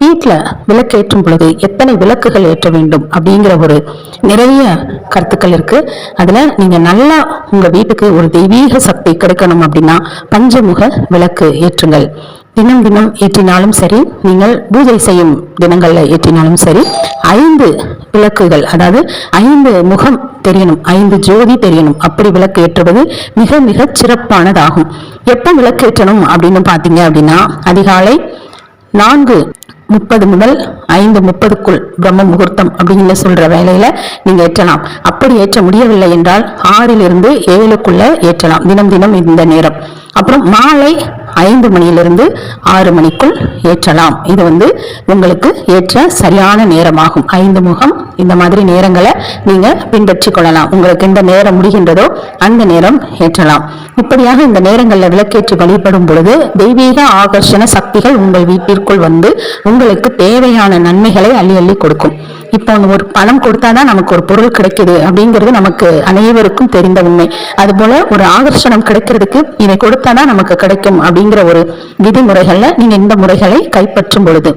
வீட்டில் விளக்கேற்றும் பொழுது எத்தனை விளக்குகள் ஏற்ற வேண்டும் அப்படிங்கிற ஒரு நிறைய கருத்துக்கள் இருக்குது அதில் நீங்கள் நல்லா உங்கள் வீட்டுக்கு ஒரு தெய்வீக சக்தி கிடைக்கணும் அப்படின்னா பஞ்சமுக விளக்கு ஏற்றுங்கள். தினம் தினம் ஏற்றினாலும் சரி நீங்கள் பூஜை செய்யும் தினங்களில் ஏற்றினாலும் சரி ஐந்து விளக்குகள் அதாவது ஐந்து முகம் தெரியணும் ஐந்து ஜோதி தெரியணும். அப்படி விளக்கு ஏற்றுவது மிக மிக சிறப்பானதாகும். எப்போ விளக்கு ஏற்றணும் அப்படின்னு பார்த்தீங்க அப்படின்னா அதிகாலை நான்கு முப்பது முதல் ஐந்து முப்பதுக்குள் பிரம்ம முகூர்த்தம் அப்படின்னு சொல்ற வேலையில நீங்க ஏற்றலாம். அப்படி ஏற்ற முடியவில்லை என்றால் ஆறிலிருந்து ஏழுக்குள்ள ஏற்றலாம். தினம் தினம் இந்த நேரம். அப்புறம் மாலை ஐந்து மணியிலிருந்து ஆறு மணிக்குள் ஏற்றலாம். இது வந்து உங்களுக்கு ஏற்ற சரியான நேரமாகும். ஐந்து முகம் இந்த மாதிரி நேரங்களை நீங்க பின்பற்றி கொள்ளலாம் உங்களுக்கு எந்த நேரம் முடிகின்றதோ அந்த நேரம் ஏற்றலாம். இப்படியாக இந்த நேரங்களில் விளக்கேற்றி வழிபடும் பொழுது தெய்வீக ஆகர்ஷண சக்திகள் உங்கள் வீட்டிற்குள் வந்து உங்களுக்கு தேவையான நன்மைகளை அள்ளி அள்ளி கொடுக்கும். இப்போ ஒரு பணம் கொடுத்தாதான் நமக்கு ஒரு பொருள் கிடைக்குது அப்படிங்கிறது நமக்கு அனைவருக்கும் தெரிந்த உண்மை. அதுபோல ஒரு ஆகர்ஷணம் கிடைக்கிறதுக்கு இதை கொடுத்தாதான் நமக்கு கிடைக்கும் அப்படிங்கிற ஒரு விதிமுறைகள்ல நீங்க இந்த முறைகளை கைப்பற்றும் பொழுது.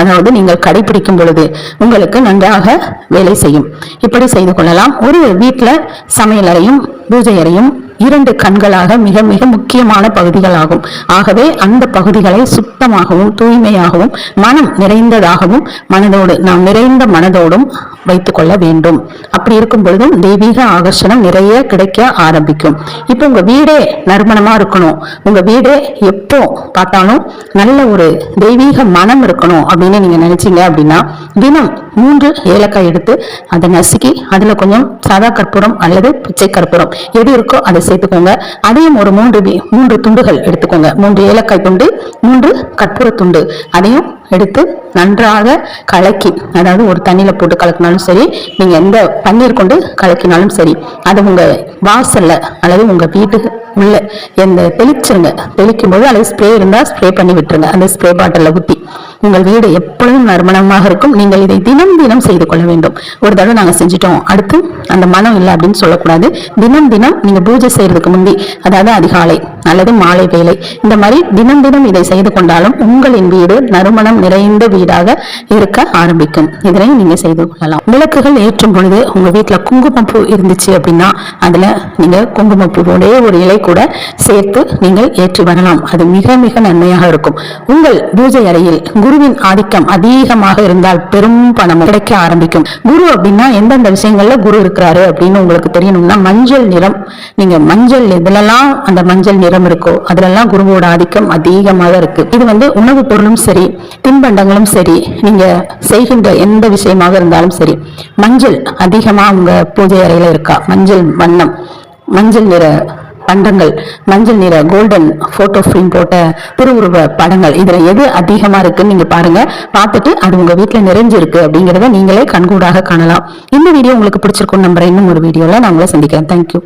அதாவது நீங்கள் கடைபிடிக்கும் பொழுது உங்களுக்கு நன்றாக வேலை செய்யும். இப்படி செய்து கொள்ளலாம். ஒரு வீட்டுல சமையலறையும் பூஜை அறையும் இரண்டு கண்களாக மிக மிக முக்கியமான பகுதிகளாகும். ஆகவே அந்த பகுதிகளை சுத்தமாகவும் தூய்மையாகவும் மனம் நிறைந்ததாகவும் மனதோடு நாம் நிறைந்த மனதோடும் வைத்துக் கொள்ள வேண்டும். அப்படி இருக்கும் பொழுதும் தெய்வீக ஆகர்ஷணம் நிறைய கிடைக்க ஆரம்பிக்கும். இப்போ உங்க வீடே நறுமணமா இருக்கணும். உங்க வீடே எப்போ பார்த்தாலும் நல்ல ஒரு தெய்வீக மனம் இருக்கணும் அப்படின்னு நீங்க நினைச்சீங்க அப்படின்னா தினம் மூன்று ஏலக்காய் எடுத்து அதை நசுக்கி அதுல கொஞ்சம் சாதா கற்பூரம் அல்லது பச்சை கற்பூரம் எது இருக்கோ அதை சேர்த்துக்கோங்க. அதையும் ஒரு மூன்று மூன்று துண்டுகள் எடுத்துக்கோங்க. மூன்று ஏலக்காய் துண்டு மூன்று கற்பூர துண்டு அதையும் எடுத்து நன்றாக கலக்கி அதாவது ஒரு தண்ணியில் போட்டு கலக்கினாலும் சரி நீங்கள் எந்த பன்னீர் கொண்டு கலக்கினாலும் சரி அதை உங்கள் வாசல்ல அல்லது உங்கள் வீட்டு உள்ள எந்த தெளிச்சிருங்க. தெளிக்கும் போது அல்லது ஸ்ப்ரே இருந்தால் ஸ்ப்ரே பண்ணி விட்டுருங்க. அந்த ஸ்ப்ரே பாட்டிலில் ஊற்றி உங்கள் வீடு எப்பொழுதும் நறுமணமாக இருக்கும். நீங்கள் இதை தினம் தினம் செய்து கொள்ள வேண்டும். ஒரு தடவை நாங்கள் செஞ்சிட்டோம். அடுத்து அந்த மனம் இல்லை அப்படின்னு சொல்லக்கூடாது. தினம் தினம் நீங்கள் பூஜை செய்கிறதுக்கு முந்தி அதாவது அதிகாலை அல்லது மாலை வேலை. இந்த மாதிரி தினம் தினம் இதை செய்து கொண்டாலும் உங்களின் வீடு நறுமணம் நிறைந்த வீடாக இருக்க ஆரம்பிக்கும். இதனை நீங்க செய்து கொள்ளலாம். விளக்குகள் ஏற்றும் பொழுது உங்க வீட்டுல குங்குமப்பூ இருந்துச்சு அப்படின்னா அதுல நீங்க குங்குமப்பூவோடைய ஒரு இலை கூட சேர்த்து நீங்கள் ஏற்றி வரலாம். அது மிக மிக நன்மையாக இருக்கும். உங்கள் பூஜை அறையில் குருவின் ஆதிக்கம் அதிகமாக இருந்தால் பெரும் பணம் கிடைக்க ஆரம்பிக்கும். குரு அப்படின்னா எந்தெந்த விஷயங்கள்ல குரு இருக்கிறாரு அப்படின்னு உங்களுக்கு தெரியணும்னா மஞ்சள் நிறம். நீங்க மஞ்சள் இதுலலாம் அந்த மஞ்சள் நிறம் இருக்கோ அதுலெல்லாம் குருவோட ஆதிக்கம் அதிகமாக இருக்கு. இது வந்து உணவு பொருளும் சரி தின்பண்டங்களும் சரி நீங்க செய்கின்ற எந்த விஷயமாக இருந்தாலும் சரி மஞ்சள் அதிகமா உங்க பூஜை அறையில இருக்கா? மஞ்சள் வண்ணம் மஞ்சள் நிற பண்டங்கள் மஞ்சள் நிற கோல்டன் போட்டோ ஃப்ரேம் போட்ட திருவுருவ படங்கள் இதுல எது அதிகமா இருக்குன்னு நீங்க பாருங்க. பார்த்துட்டு அது உங்க வீட்டுல நிறைஞ்சிருக்கு அப்படிங்கறத நீங்களே கண்கூடாக காணலாம். இந்த வீடியோ உங்களுக்கு பிடிச்சிருக்கும் நம்புறேன். இன்னும் ஒரு வீடியோல நான் உங்களை சந்திக்கிறேன். தேங்க்யூ